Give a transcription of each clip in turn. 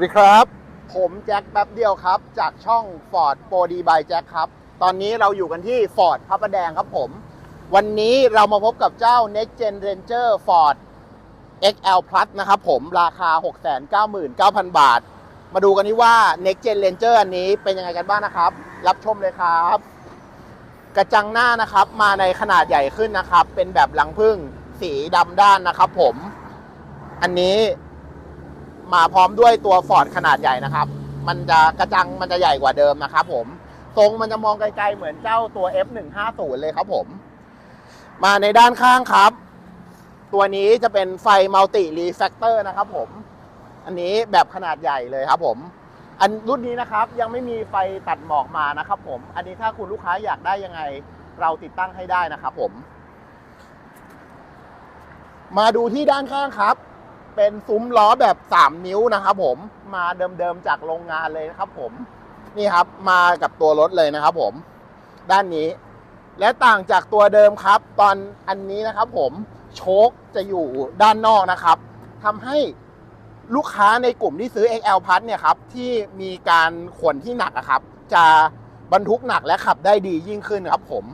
วัสดีครับ ผมแจ็คแป๊บเดียวครับ จากช่อง Ford p o d by Jack คครับ ตอนนี้เราอยู่กันที่ Ford พระประแดงครับผม วันนี้เรามาพบกับเจ้า Next Gen Ranger Ford XL Plus นะครับผมราคา 699,000 บาท มาดูกันที่ว่า Next Gen Ranger อันนี้เป็นยังไงกันบ้างนะครับ รับชมเลยครับ กระจังหน้านะครับมาในขนาดใหญ่ขึ้นนะครับ เป็นแบบหลังพึ่งสีดำด้านนะครับผม อันนี้ มาพร้อมด้วยตัวฟอร์ดขนาดใหญ่นะครับ มันจะกระจังมันจะใหญ่กว่าเดิมนะครับผม ทรงมันจะมองไกลๆเหมือนเจ้าตัว F150 เลยครับผม มาในด้านข้างครับ ตัวนี้จะเป็นไฟมัลติรีแฟกเตอร์นะครับผม อันนี้แบบขนาดใหญ่เลยครับผม อันรุ่นนี้นะครับยังไม่มีไฟตัดหมอกมานะครับผม อันนี้ถ้าคุณลูกค้าอยากได้ยังไง เราติดตั้งให้ได้นะครับผม มาดูที่ด้านข้างครับ เป็นซุ้มล้อแบบ 3 นิ้วนะครับผมมาเดิมๆจากโรงงานเลยนะครับผมนี่ครับมากับตัวรถเลยนะครับผมด้านนี้ และต่างจากตัวเดิมครับ ตอนอันนี้นะครับผมโชคจะอยู่ด้านนอกนะครับทำให้ลูกค้าในกลุ่มที่ซื้อ XL Plus เนี่ยครับที่มีการขนที่หนักอะครับ จะบรรทุกหนักและขับได้ดียิ่งขึ้นครับผม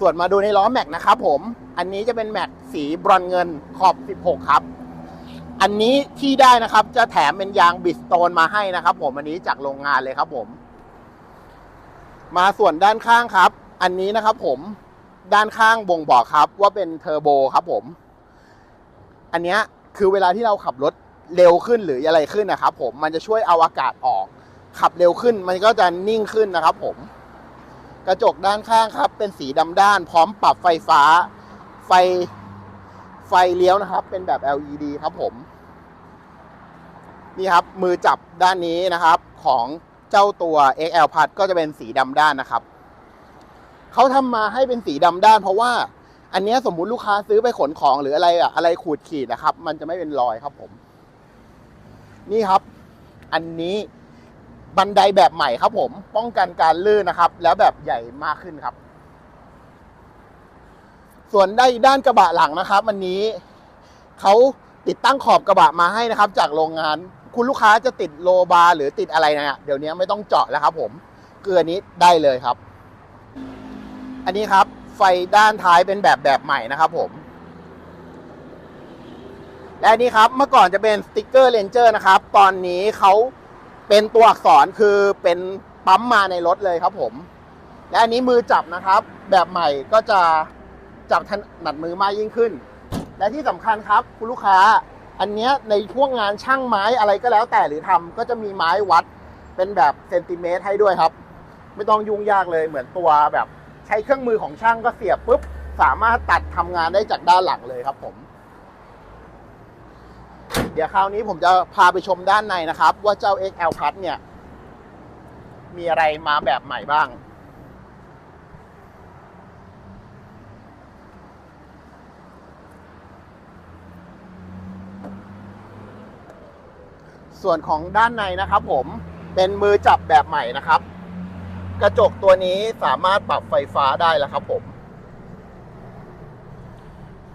ส่วนมาดูในล้อแม็กนะครับผม อันนี้จะเป็นแม็กสีบรอนเงินขอบ 16 ครับ อันนี้ที่ได้นะครับจะแถมเป็นยางบิสโตนมาให้นะครับ ผมอันนี้จากโรงงานเลยครับผม มาส่วนด้านข้างครับ อันนี้นะครับผมด้านข้างบ่งบอกครับว่าเป็นเทอร์โบครับผม อันนี้คือเวลาที่เราขับรถเร็วขึ้นหรืออะไรขึ้นนะครับ ผมมันจะช่วยเอาอากาศออก ขับเร็วขึ้นมันก็จะนิ่งขึ้นนะครับ ผม กระจกด้านข้างครับ เป็นสีดำด้าน พร้อมปรับไฟฟ้า ไฟไฟเลี้ยวนะครับ เป็นแบบ LED ครับผม นี่ครับมือจับด้านนี้นะครับ ของเจ้าตัว XL Plus ก็จะเป็นสีดำด้านนะครับ เขาทำมาให้เป็นสีดำด้าน เพราะว่า อันเนี้ยสมมุติลูกค้าซื้อไปขนของหรืออะไรอะอะไรขูดขีดนะครับ มันจะไม่เป็นรอยครับผม นี่ครับ อันนี้ บันไดแบบใหม่ครับผม ป้องกันการลื่นนะครับ แล้วแบบใหญ่มากขึ้นครับ ส่วนได้ด้านกระบะหลังนะครับ วันนี้เขาติดตั้งขอบกระบะมาให้นะครับ จากโรงงาน คุณลูกค้าจะติดโลบาร์หรือติดอะไรนี่ยเดี๋ยวนี้ไม่ต้องเจาะแล้วครับ ผมเกลือนี้ได้เลยครับ อันนี้ครับ ไฟด้านท้ายเป็นแบบแบบใหม่นะครับ ผม และนนี้ครับเมื่อก่อนจะเป็นสติกเกอร์เลนเจอร์นะครับ ตอนนี้เขา เป็นตัวอักษรคือเป็นปั๊มมาในรถเลยครับผม และอันนี้มือจับนะครับ แบบใหม่ก็จะจับถนัดมือมากยิ่งขึ้น และที่สำคัญครับคุณลูกค้า อันเนี้ยในพวกงานช่างไม้อะไรก็แล้วแต่หรือทำก็จะมีไม้วัดเป็นแบบเซนติเมตรให้ด้วยครับ ไม่ต้องยุ่งยากเลยเหมือนตัวแบบใช้เครื่องมือของช่างก็เสียบปุ๊บสามารถตัดทำงานได้จากด้านหลังเลยครับผม เดี๋ยวคราวนี้ผมจะพาไปชมด้านในนะครับ ว่าเจ้า XL Plus เนี่ย มีอะไรมาแบบใหม่บ้าง ส่วนของด้านในนะครับผมเป็นมือจับแบบใหม่นะครับ กระจกตัวนี้สามารถปรับไฟฟ้าได้แล้วครับผม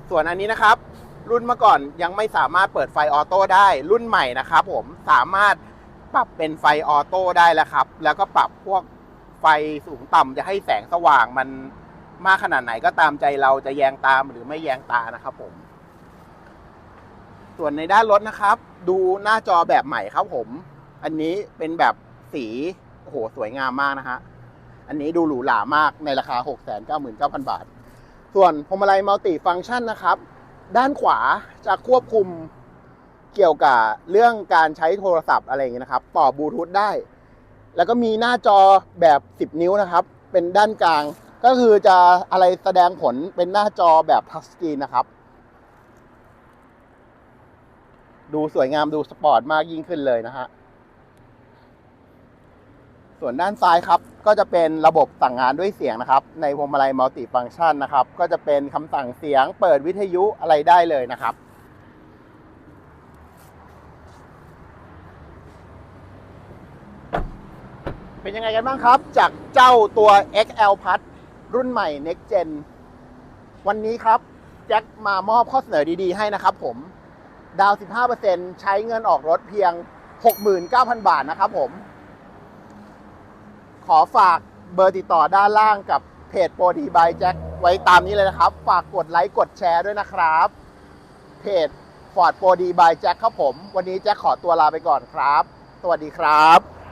ส่วนอันนี้นะครับ รุ่นเมื่อก่อนยังไม่สามารถเปิดไฟออโต้ได้ รุ่นใหม่นะครับผมสามารถปรับเป็นไฟออโต้ได้แล้วครับ แล้วก็ปรับพวกไฟสูงต่ำจะให้แสงสว่างมันมากขนาดไหนก็ตามใจเราจะแยงตามหรือไม่แยงตานะครับผม ส่วนในด้านรถนะครับ ดูหน้าจอแบบใหม่ครับผม อันนี้เป็นแบบสีโอ้โหสวยงามมากนะฮะ อันนี้ดูหรูหรามากในราคา 699,000 บาท ส่วนพวงมาลัยมัลติฟังก์ชันนะครับ ด้านขวาจะควบคุมเกี่ยวกับเรื่องการใช้โทรศัพท์อะไรอย่างเงี้ยนะครับ ต่อบลูทูธได้ แล้วก็มีหน้าจอแบบ 10 นิ้วนะครับ เป็นด้านกลาง ก็คือจะอะไรแสดงผลเป็นหน้าจอแบบทัชสกรีนนะครับ ดูสวยงามดูสปอร์ตมากยิ่งขึ้นเลยนะฮะ ส่วนด้านซ้ายครับ ก็จะเป็นระบบสั่งงานด้วยเสียงนะครับ ในพวงมาลัยมัลติฟังก์ชันนะครับ ก็จะเป็นคำสั่งเสียงเปิดวิทยุอะไรได้เลยนะครับ เป็นยังไงกันบ้างครับ จากเจ้าตัว XL Plus รุ่นใหม่ Next Gen วันนี้ครับแจ็คมามอบข้อเสนอดีๆให้นะครับผม ดาวน์15%ใช้เงินออกรถเพียง 69,000 บาทนะครับผม ขอฝากเบอร์ติดต่อด้านล่างกับเพจโปรดีบายแจ็คไว้ตามนี้เลยนะครับ ฝากกดไลค์กดแชร์ด้วยนะครับ เพจฟอร์ดโปรดีบายแจ็คครับผม วันนี้แจ็คขอตัวลาไปก่อนครับ สวัสดีครับ